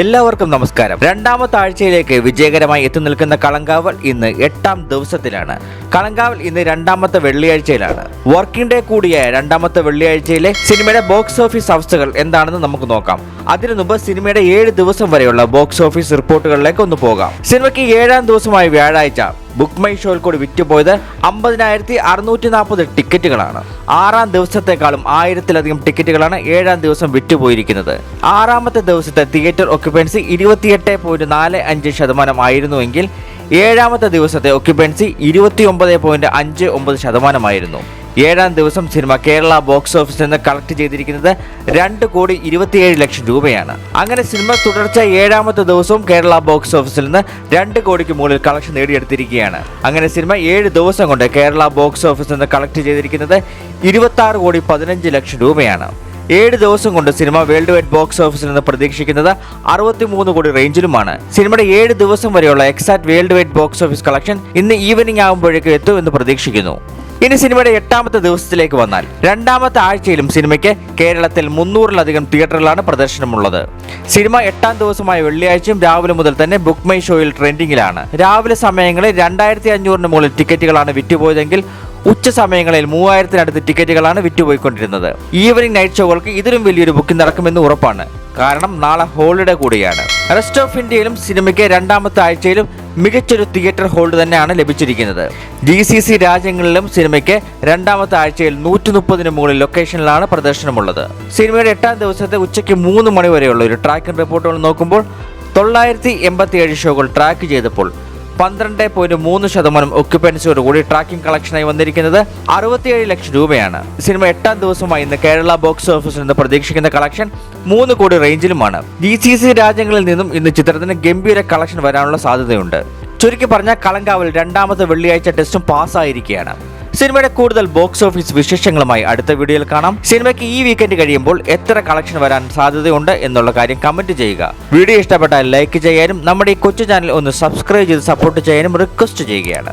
എല്ലാവർക്കും നമസ്കാരം. രണ്ടാമത്തെ ആഴ്ചയിലേക്ക് വിജയകരമായി എത്തി നിൽക്കുന്ന കളങ്കാവൽ ഇന്ന് എട്ടാം ദിവസത്തിലാണ്. കളങ്കാവൽ ഇന്ന് രണ്ടാമത്തെ വെള്ളിയാഴ്ചയിലാണ്. വർക്കിംഗ് ഡേ കൂടിയായ രണ്ടാമത്തെ വെള്ളിയാഴ്ചയിലെ സിനിമയുടെ ബോക്സ് ഓഫീസ് അവസ്ഥകൾ എന്താണെന്ന് നമുക്ക് നോക്കാം. അതിനു മുമ്പ് സിനിമയുടെ ഏഴ് ദിവസം വരെയുള്ള ബോക്സ് ഓഫീസ് റിപ്പോർട്ടുകളിലേക്ക് ഒന്ന് പോകാം. സിനിമയ്ക്ക് ഏഴാം ദിവസമായ വ്യാഴാഴ്ച ബുക്ക് മൈ ഷോയിൽ കൂടി വിറ്റുപോയത് അമ്പതിനായിരത്തി അറുന്നൂറ്റി നാൽപ്പത് ടിക്കറ്റുകളാണ്. ആറാം ദിവസത്തെക്കാളും ആയിരത്തിലധികം ടിക്കറ്റുകളാണ് ഏഴാം ദിവസം വിറ്റുപോയിരിക്കുന്നത്. ആറാമത്തെ ദിവസത്തെ തിയേറ്റർ ഒക്യുപ്പൻസി ഇരുപത്തിയെട്ട് പോയിന്റ് നാല് അഞ്ച് ശതമാനം ആയിരുന്നുവെങ്കിൽ ഏഴാമത്തെ ദിവസത്തെ ഒക്യുപ്പൻസി ഇരുപത്തി ഒമ്പത് പോയിന്റ് അഞ്ച് ഒമ്പത് ശതമാനമായിരുന്നു. ഏഴാം ദിവസം സിനിമ കേരള ബോക്സ് ഓഫീസിൽ നിന്ന് കളക്ട് ചെയ്തിരിക്കുന്നത് രണ്ട് കോടി ഇരുപത്തിയേഴ് ലക്ഷം രൂപയാണ്. അങ്ങനെ സിനിമ തുടർച്ച ഏഴാമത്തെ ദിവസവും കേരള ബോക്സ് ഓഫീസിൽ നിന്ന് രണ്ട് കോടിക്ക് മുകളിൽ കളക്ഷൻ നേടിയെടുത്തിരിക്കുകയാണ്. അങ്ങനെ സിനിമ ഏഴ് ദിവസം കൊണ്ട് കേരള ബോക്സ് ഓഫീസിൽ നിന്ന് കളക്ട് ചെയ്തിരിക്കുന്നത് ഇരുപത്തി കോടി പതിനഞ്ച് ലക്ഷം രൂപയാണ്. ഏഴ് ദിവസം കൊണ്ട് സിനിമ വേൾഡ് വൈഡ് ബോക്സ് ഓഫീസിൽ നിന്ന് പ്രതീക്ഷിക്കുന്നത് അറുപത്തിമൂന്ന് കോടി റേഞ്ചിലുമാണ്. സിനിമയുടെ ഏഴ് ദിവസം വരെയുള്ള exact world wide box office collection ഇന്ന് ഈവനിംഗ് ആകുമ്പോഴേക്കും എത്തുമെന്ന് പ്രതീക്ഷിക്കുന്നു. ഇനി സിനിമയുടെ എട്ടാമത്തെ ദിവസത്തിലേക്ക് വന്നാൽ രണ്ടാമത്തെ ആഴ്ചയിലും സിനിമയ്ക്ക് കേരളത്തിൽ മുന്നൂറിലധികം തിയേറ്ററുകളാണ് പ്രദർശനമുള്ളത്. സിനിമ എട്ടാം ദിവസമായ വെള്ളിയാഴ്ചയും രാവിലെ മുതൽ തന്നെ ബുക്ക് മൈ ഷോയിൽ ട്രെൻഡിങ്ങിലാണ് രാവിലെ സമയങ്ങളിൽ രണ്ടായിരത്തി അഞ്ഞൂറിന് മുകളിൽ ടിക്കറ്റുകളാണ് വിറ്റുപോയതെങ്കിൽ ഉച്ച സമയങ്ങളിൽ മൂവായിരത്തിനടുത്ത് ടിക്കറ്റുകളാണ് വിറ്റുപോയിക്കൊണ്ടിരുന്നത്. ഈവനിംഗ് നൈറ്റ് ഷോകൾക്ക് ഇതിലും വലിയൊരു ബുക്കിംഗ് നടക്കുമെന്ന് ഉറപ്പാണ്. കാരണം നാളെ ഹോളിഡേ കൂടിയാണ്. റെസ്റ്റ് ഓഫ് ഇന്ത്യയിലും സിനിമയ്ക്ക് രണ്ടാമത്തെ ആഴ്ചയിലും മികച്ചൊരു തിയേറ്റർ ഹോൾഡ് തന്നെയാണ് ലഭിച്ചിരിക്കുന്നത്. ജി സി സി രാജ്യങ്ങളിലും സിനിമയ്ക്ക് രണ്ടാമത്തെ ആഴ്ചയിൽ നൂറ്റി മുപ്പതിന് മുകളിൽ ലൊക്കേഷനിലാണ് പ്രദർശനമുള്ളത്. സിനിമയുടെ എട്ടാം ദിവസത്തെ ഉച്ചയ്ക്ക് മൂന്ന് മണി വരെയുള്ള ഒരു ട്രാക്കിംഗ് റിപ്പോർട്ടുകൾ നോക്കുമ്പോൾ തൊള്ളായിരത്തി എൺപത്തിയേഴ് ഷോകൾ ട്രാക്ക് ചെയ്തപ്പോൾ പന്ത്രണ്ട് പോയിന്റ് മൂന്ന് ശതമാനം ഒക്യുപ്പൻസിയോട് കൂടി ട്രാക്കിംഗ് കളക്ഷനായി വന്നിരിക്കുന്നത് അറുപത്തിയേഴ് ലക്ഷം രൂപയാണ്. സിനിമ എട്ടാം ദിവസമായി ഇന്ന് കേരള ബോക്സ് ഓഫീസിൽ നിന്ന് പ്രതീക്ഷിക്കുന്ന കളക്ഷൻ മൂന്ന് കോടി റേഞ്ചിലുമാണ് ജി സി സി രാജ്യങ്ങളിൽ നിന്നും ഇന്ന് ചിത്രത്തിന് ഗംഭീര കളക്ഷൻ വരാനുള്ള സാധ്യതയുണ്ട്. ചുരുക്കി പറഞ്ഞാൽ കളങ്കാവൽ രണ്ടാമത്തെ വെള്ളിയാഴ്ച ടെസ്റ്റും പാസ്സായിരിക്കുകയാണ് സിനിമയുടെ കൂടുതൽ ബോക്സ് ഓഫീസ് വിശേഷങ്ങളുമായി അടുത്ത വീഡിയോയിൽ കാണാം. സിനിമയ്ക്ക് ഈ വീക്കെൻഡ് കഴിയുമ്പോൾ എത്ര കളക്ഷൻ വരാൻ സാധ്യതയുണ്ട് എന്നുള്ള കാര്യം കമന്റ് ചെയ്യുക. വീഡിയോ ഇഷ്ടപ്പെട്ടാൽ ലൈക്ക് ചെയ്യാനും നമ്മുടെ ഈ കൊച്ചു ചാനൽ ഒന്ന് സബ്സ്ക്രൈബ് ചെയ്ത് സപ്പോർട്ട് ചെയ്യാനും റിക്വസ്റ്റ് ചെയ്യുകയാണ്.